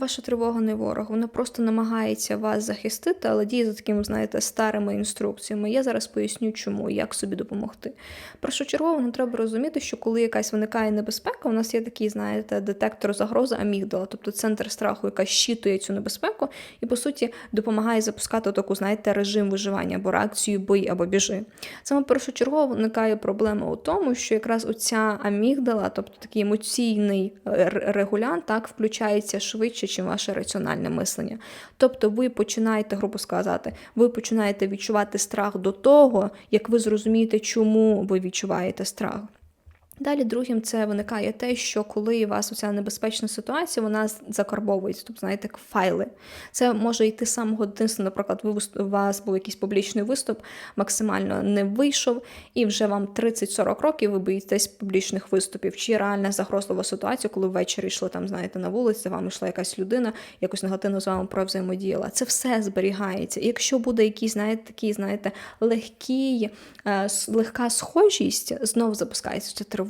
Ваша тривога не ворог, вона просто намагається вас захистити, але діє за такими, знаєте, старими інструкціями. Я зараз поясню, чому і як собі допомогти. Першочергово нам треба розуміти, що коли якась виникає небезпека, у нас є такий, знаєте, детектор загрози амігдала, тобто центр страху, яка щитує цю небезпеку, і по суті допомагає запускати таку, знаєте, режим виживання або реакцію бий або біжи. Саме першочергово виникає проблема у тому, що якраз оця амігдала, тобто такий емоційний е, регулянт, так включається швидше, ніж ваше раціональне мислення. Тобто ви починаєте, грубо сказати, ви починаєте відчувати страх до того, як ви зрозумієте, чому ви відчуваєте страх. Далі другим це виникає те, що коли у вас оця небезпечна ситуація, вона закарбовується, тобто, знаєте, як файли. Це може йти з самого дитинства, наприклад, у вас був якийсь публічний виступ, максимально не вийшов, і вже вам 30-40 років ви боїтесь публічних виступів. Чи реальна загрозлива ситуація, коли ввечері йшли там, знаєте, на вулиці, за вами йшла якась людина, якось негативно з вами провзаємодіяла. Це все зберігається. І якщо буде якийсь, знаєте, такий, знаєте, легкий, е, легка схожість, знов запускається ця тривога,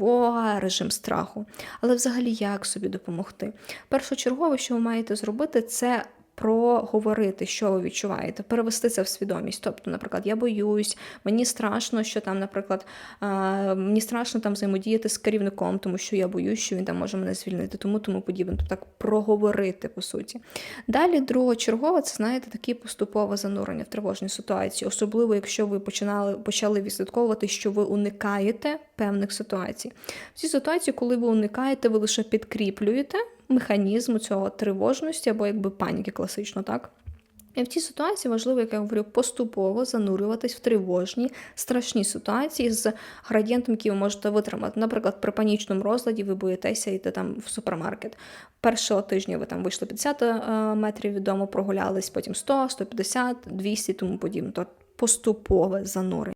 режим страху. Але взагалі як собі допомогти? Першочергове, що ви маєте зробити, це проговорити, що ви відчуваєте, перевести це в свідомість. Тобто, наприклад, я боюсь, мені страшно, що там, наприклад, мені страшно там взаємодіяти з керівником, тому що я боюсь, що він там може мене звільнити, тому тому подібне. Тобто так проговорити по суті. Далі, другочергове, це знаєте, таке поступове занурення в тривожні ситуації, особливо якщо ви починали почали відслідковувати, що ви уникаєте певних ситуацій. В цій ситуації, коли ви уникаєте, ви лише підкріплюєте механізм цього тривожності або якби паніки класично, так? І в цій ситуації важливо, як я говорю, поступово занурюватись в тривожні, страшні ситуації з градієнтом, який ви можете витримати. Наприклад, при панічному розладі ви боїтеся йти там в супермаркет. Першого тижня ви там вийшли 50 е, метрів від дому, прогулялись, потім 100, 150, 200 і тому подібне. Тобто поступове занурення.